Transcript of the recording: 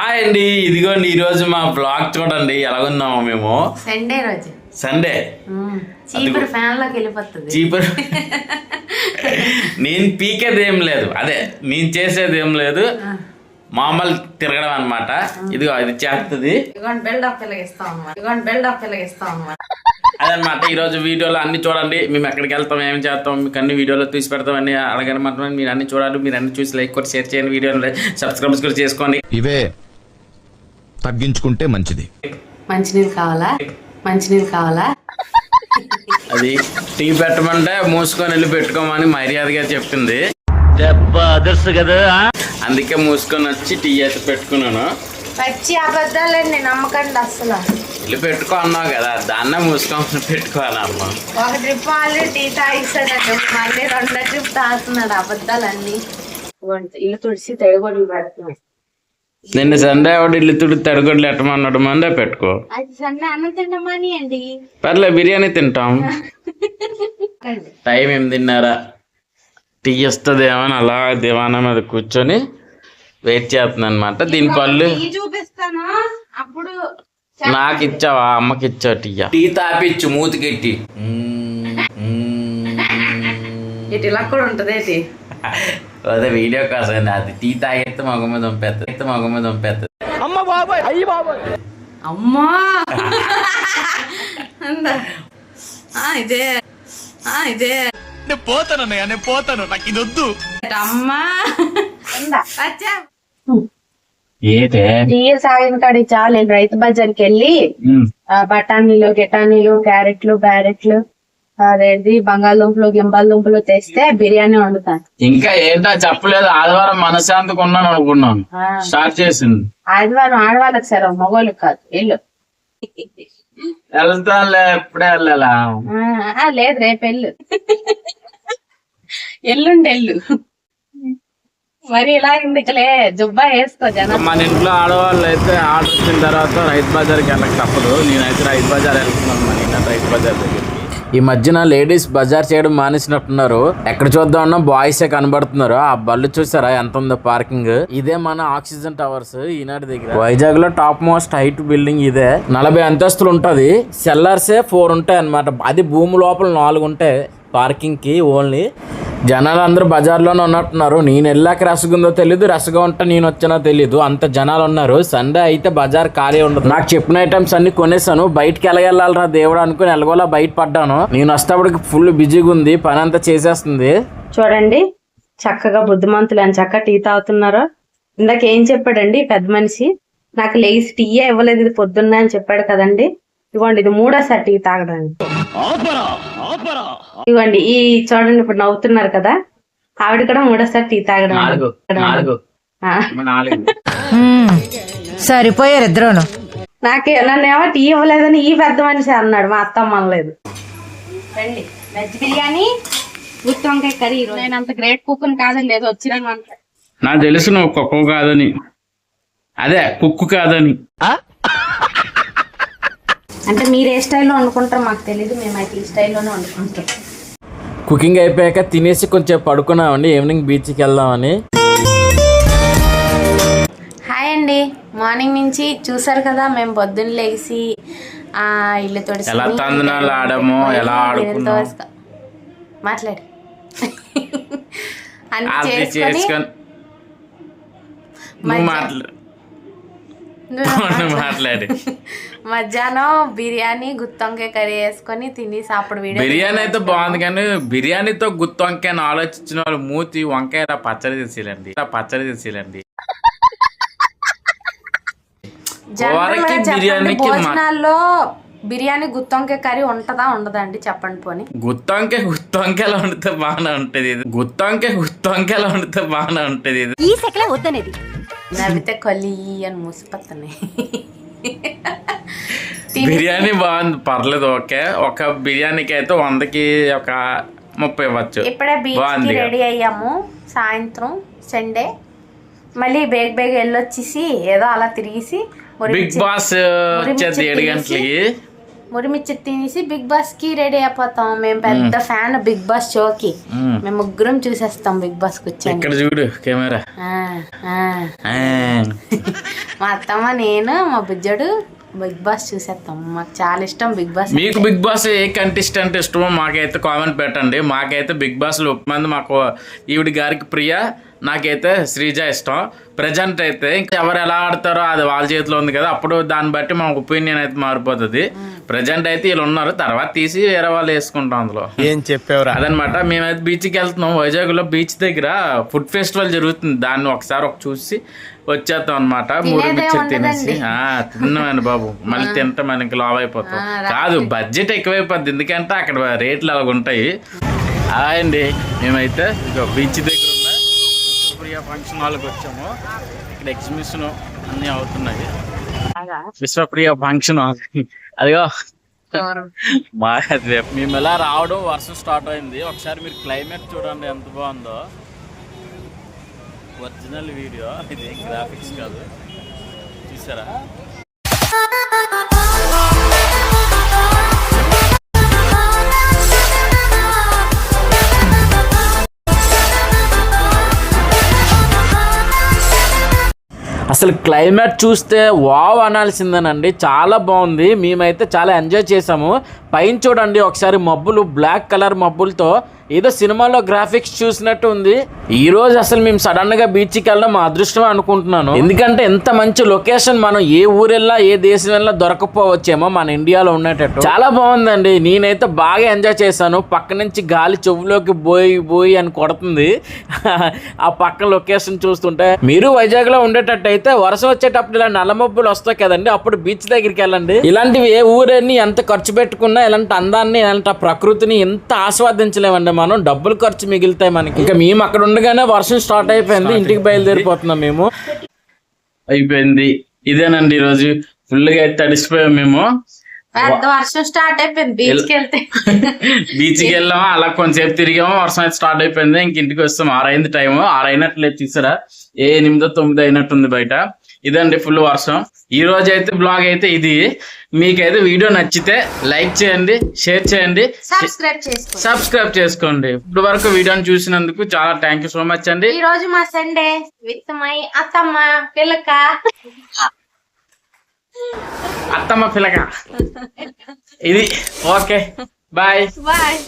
అండి ఇదిగోండి ఈరోజు మా బ్లాగ్ చూడండి. ఎలాగున్నాము మేము? సండే రోజు. సండే చీపురు ఫ్యాన్లోకి వెళ్ళిపోతుంది. చీపర్ నేను పీకేది ఏం లేదు. అదే నేను చేసేది ఏం లేదు. మామూలు తిరగడం అన్నమాట. ఇదిగో అది చేస్తుంది అదనమాట ఈరోజు వీడియోలో అన్ని చూడండి. మేము ఎక్కడికి వెళ్తాం ఏం చేస్తాం మీకు అన్ని వీడియోలో తీసి పెడతాం అన్ని మాత్రం. మీరు అన్ని చూడాలి మీరు అన్ని చూసి లైక్ కూడా షేర్ చేయండి వీడియోని. సబ్స్క్రైబ్ కూడా చేసుకోండి. ఇవే తగ్గించుకుంటే మంచిది. మంచినీళ్ళు కావాలా? మంచినీళ్ళు కావాలా? అది టీ పెట్టమంటే మూసుకొని వెళ్ళి పెట్టుకోమని మర్యాదగా చెప్పింది. అందుకే మూసుకొని వచ్చి టీ అయితే పెట్టుకున్నాను. పచ్చి అబద్ధాలండి నమ్మకండి అసలు. వెళ్ళి పెట్టుకో అన్నావు కదా దాన్నే మూసుకొని పెట్టుకోవాలమ్మా. ఒక ట్రిప్ ఆల్రెడీ టీ తాగిస్తాడట మళ్ళీ రెండో ట్రిప్ తాగుతున్నాడు అబద్ధాలన్నీ. ఇల్లు తుడిసి తెగొడి పెడుతున్నాడు. నిన్న సండే ఒకటి ఇల్లు తుడి తడగొడ్లు ఎట్టమన్నాడు మందే పెట్టుకో. అది సండే అన్నం తినమని అండి? పర్లే బిర్యానీ తింటాం. టైం ఎనిమిదిన్నర టీ వస్తుందేమో అని అలా దివానా మీద కూర్చొని వెయిట్ చేస్తుంది అనమాట దీని పళ్ళు చూపిస్తాను? అప్పుడు నాకు ఇచ్చావా? అమ్మకి ఇచ్చావు టీ టీ తాపిచ్చు మూతికెట్టి ఇటు ఇలా కూడా ఉంటది ఏంటి? అదే వీడియో కోసం అది టీ తాగెత్తే మగ మీద పంపేస్తుంది ఎత్తే మగ మీద పంపేస్తుంది అమ్మా! అందా. ఆ, ఇదే. ఆ, ఇదే. నేను పోతానన్నయ్య నేను పోతాను. నాకు ఇది వద్దు. అమ్మా. అచ్చా ఏదే? కాడి చాలు నేను రైతు బజార్కి వెళ్ళి ఆ, బఠానీలు గిటానీలు క్యారెట్లు బ్యారెట్లు అదేంటి బంగాళదుంపలు గింబాళదుంపలు తెస్తే బిర్యానీ వండుతాను. ఇంకా ఏంటో చెప్పలేదు. ఆదివారం మనశాంతికి ఉన్నాను అనుకున్నాను. ఆ, స్టార్ట్ చేసింది. ఆదివారం ఆడవాళ్ళకి సెలవు మగవాళ్ళకి కాదు వెళ్ళు. వెళ్తానులే ఎప్పుడే వెళ్ళాలా? ఆ, ఆ, లేదు రేపు వెళ్ళు. ఎల్లుండి వెళ్ళు మరి ఇలా ఎందుకులే? జుబ్బా వేసుకో జనం. మన ఇంట్లో ఆడవాళ్ళు అయితే ఆర్డర్ వచ్చిన తర్వాత రైతు బజార్కి వెళ్ళక తప్పదు. నేనైతే రైతు బజార్ వెళ్తున్నాను మన ఇంట్లో రైతు బజార్ దగ్గరికి. ఈ మధ్యన లేడీస్ బజార్ చేయడం మానేసినట్టున్నారు. ఎక్కడ చూద్దామన్నా బాయ్సే కనబడుతున్నారు. ఆ బళ్ళు చూసారా? ఎంత ఉందో పార్కింగ్. ఇదే మన ఆక్సిజన్ టవర్స్ ఈనాటి దగ్గర. వైజాగ్లో టాప్ మోస్ట్ హైట్ బిల్డింగ్ ఇదే. నలభై అంతస్తులు ఉంటది. సెల్లర్సే ఫోర్ ఉంటాయి అన్నమాట అది భూమి లోపల నాలుగు ఉంటాయి. పార్కింగ్కి ఓన్లీ. జనాలు అందరూ బజార్లోనే ఉన్నట్టున్నారు. నేను వెళ్ళాక రసగా ఉందో తెలియదు రసగా ఉంటే నేను వచ్చానో తెలియదు అంత జనాలు ఉన్నారు. సండే అయితే బజార్ ఖాళీ ఉండదు. నాకు చెప్పిన ఐటమ్స్ అన్ని కొనేసాను బయటికి ఎలాగెళ్ళాలరా దేవుడు అనుకుని ఎలాగోలా బయట పడ్డాను నేను వస్తేప్పటికి ఫుల్ బిజీగా ఉంది. పని అంతా చేసేస్తుంది. చూడండి చక్కగా బుద్ధిమంతులు అని చక్కగా టీ తాగుతున్నారు. ఇందాక ఏం చెప్పాడండి పెద్ద మనిషి నాకు లేచి టీయే ఇవ్వలేదు ఇది పొద్దున్న అని చెప్పాడు కదండి. ఇదిగోండి ఇది మూడోసారి టీ తాగడానికి. ఇదిగోండి ఈ చూడండి ఇప్పుడు నవ్వుతున్నారు కదా ఆవిడ కూడా మూడోసారి టీ తాగడం సరిపోయారు ఇద్దరును. నాకే నన్నేమో టీ ఇవ్వలేదని ఈ పెద్ద మనిషి అన్నాడు మా అత్తమ్మ అనలేదు రండి వెజ్ బిర్యానీ గుత్తి వంకాయ కర్రీ. నేను అంత గ్రేట్ కుక్ కాదండి ఏదో వచ్చినాను అంతే నాకు తెలుసు నువ్వు కుక్క కాదని. అదే కుక్కు కాదని. అంటే మీరు ఏ స్టైల్లో వండుకుంటారో మాకు తెలియదు మేమైతే ఈ స్టైల్లోనే వండుకుంటాం. కుకింగ్ అయిపోయాక తినేసి కొంచెం పడుకున్నామండి ఈవినింగ్ బీచ్కి వెళ్దామని. హాయ్ అండి. మార్నింగ్ నుంచి చూసారు కదా మేము పొద్దున్న లేచి ఆ ఇల్లు ఎలా తందనాలు ఆడామో, ఎలా ఆడుకున్నాం. మాట్లాడు. అన్ని చేసుకొని మాట్లాడు. మధ్యాహ్నం బిర్యానీ గుత్తొంకాయ కర్రీ వేసుకొని తినేసి అప్పుడు వీడియో బిర్యానీ అయితే బాగుంది కానీ బిర్యానీతో గుత్తి వంకాయ అని ఆలోచించిన వాళ్ళు మూతి వంకాయ పచ్చడి తీసేయాలండి ఇలా పచ్చడి తీసేయాలండి భోజనాల్లో బిర్యానీ గుత్తొంకాయ కర్రీ ఉంటదా ఉండదా అండి చెప్పండి పోని. గుత్తి వంకాయ గుత్తి వంకాయలో వండితే బాగానే ఉంటది. ఇది గుత్తి వంకాయ గుత్తి వంకాయలో వండితే బాగానే ఉంటది. ఇది ఈ సెకలే వద్దనేది. నవ్వితే కొలి అని మూసిపోతున్నాయి బిర్యానీ బాగుంది పర్లేదు ఓకే. ఒక బిర్యానీకి అయితే వందకి ఒక ముప్పై ఇవ్వచ్చు. ఇప్పుడే బాగుంది. రెడీ అయ్యాము. సాయంత్రం సండే మళ్ళీ బేగ బేగ వెళ్ళొచ్చేసి ఏదో అలా తిరిగేసి బిగ్ బాస్ వచ్చేది ఏడు గంటలకి. మురిమిచ్చి తినేసి బిగ్ బాస్కి రెడీ అయిపోతాం. మేము పెద్ద ఫ్యాన్ బిగ్ బాస్ షోకి. మ్మ్. మేము ముగ్గురం చూసేస్తాం బిగ్ బాస్ ఇక్కడ చూడు కెమెరా. మా అత్తమ్మ నేను మా బుజ్జడు బిగ్ బాస్ చూసేస్తాం. మాకు చాలా ఇష్టం బిగ్ బాస్ మీకు బిగ్ బాస్ ఏ కంటెస్టెంట్ ఇష్టమో మాకైతే కామెంట్ పెట్టండి. మాకైతే బిగ్ బాస్లో మంది మాకు ఈవిడ గారికి ప్రియ నాకైతే శ్రీజ ఇష్టం. ప్రజెంట్ అయితే ఇంకా ఎవరు ఎలా ఆడతారో అది వాళ్ళ చేతిలో ఉంది కదా. అప్పుడు దాన్ని బట్టి మా ఒపీనియన్ అయితే మారిపోతుంది. ప్రజెంట్ అయితే వీళ్ళు ఉన్నారు. తర్వాత తీసి వేరే వాళ్ళు వేసుకుంటాం అందులో. ఏం చెప్పావురా? అదనమాట. మేమైతే బీచ్కి వెళ్తున్నాం. వైజాగ్లో బీచ్ దగ్గర ఫుడ్ ఫెస్టివల్ జరుగుతుంది. దాన్ని ఒకసారి ఒక చూసి వచ్చేస్తాం అనమాట మూడు మిక్చర్. తినేసి. ఆ తిన్నామండి బాబు. మళ్ళీ తింటే మనకి లావ్ అయిపోతాం. కాదు బడ్జెట్ ఎక్కువైపోద్ది. ఎందుకంటే అక్కడ రేట్లు అలాగ ఉంటాయి అండి. మేమైతే ఇక బీచ్ దగ్గర ఫంక్షన్ హాల్కి వచ్చాము. ఇక్కడ ఎగ్జిబిషన్ అన్నీ అవుతున్నాయి. Vishwapriya function hall. అదిగో. మా మేము ఎలా రావడం వర్షం స్టార్ట్ అయింది. ఒకసారి మీరు క్లైమేట్ చూడండి ఎంత బాగుందో. ఒరిజినల్ వీడియో ఇది గ్రాఫిక్స్ కాదు. చూసారా? అసలు క్లైమేట్ చూస్తే వావ్ అనాల్సిందేనండి. చాలా బాగుంది. మేమైతే చాలా ఎంజాయ్ చేసాము పైన చూడండి ఒకసారి మబ్బులు బ్లాక్ కలర్ మబ్బులతో ఏదో సినిమాలో గ్రాఫిక్స్ చూసినట్టు ఉంది. ఈ రోజు అసలు మేము సడన్గా బీచ్కి వెళ్ళడం మా అదృష్టం అనుకుంటున్నాను. ఎందుకంటే ఎంత మంచి లొకేషన్ మనం ఏ ఊరెళ్ళా ఏ దేశం వెళ్ళా దొరకపోవచ్చేమో మన ఇండియాలో ఉండేటట్టు. చాలా బాగుందండి. నేనైతే బాగా ఎంజాయ్ చేశాను. పక్క నుంచి గాలి చెవులోకి పోయి పోయి అని కొడుతుంది. ఆ పక్క లొకేషన్ చూస్తుంటే మీరు వైజాగ్లో ఉండేటట్టయితే వర్షం వచ్చేటప్పుడు ఇలా నల్లమబ్బులు వస్తాయి కదండి అప్పుడు బీచ్ దగ్గరికి వెళ్ళండి. ఇలాంటివి ఏ ఊరని ఎంత ఖర్చు పెట్టుకున్నా ఇలాంటి అందాన్ని ఇలాంటి ప్రకృతిని ఎంత ఆస్వాదించలేమండి మనం డబ్బులు ఖర్చు మిగులుతాయి మనకి. ఇంకా మేము అక్కడ ఉండగానే వర్షం స్టార్ట్ అయిపోయింది ఇంటికి బయలుదేరిపోతున్నాం మేము. అయిపోయింది. ఇదేనండి ఈరోజు ఫుల్గా అయితే తడిసిపోయాం మేము. వర్షం స్టార్ట్ అయిపోయింది బీచ్కి వెళ్తే. బీచ్కి వెళ్ళాము అలా కొంచెంసేపు తిరిగాము వర్షం అయితే స్టార్ట్ అయిపోయింది ఇంక ఇంటికి వస్తాం. ఆరైంది టైం ఆరు అయినట్లేదు చూసారా? ఏ ఎనిమిదో తొమ్మిది అయినట్టుంది బయట. ఇదండి ఫుల్ వర్షం. ఈ రోజు అయితే బ్లాగ్ అయితే ఇది. మీకైతే వీడియో నచ్చితే లైక్ చేయండి షేర్ చేయండి సబ్స్క్రైబ్ చేసుకోండి. ఇప్పుడు వరకు వీడియోని చూసినందుకు చాలా థ్యాంక్ యూ సో మచ్ అండి. ఈ రోజు మా సండే విత్ మై అత్తమ్మ పిల్లక అత్తమ్మ పిల్లక ఇది ఓకే. బాయ్. బాయ్.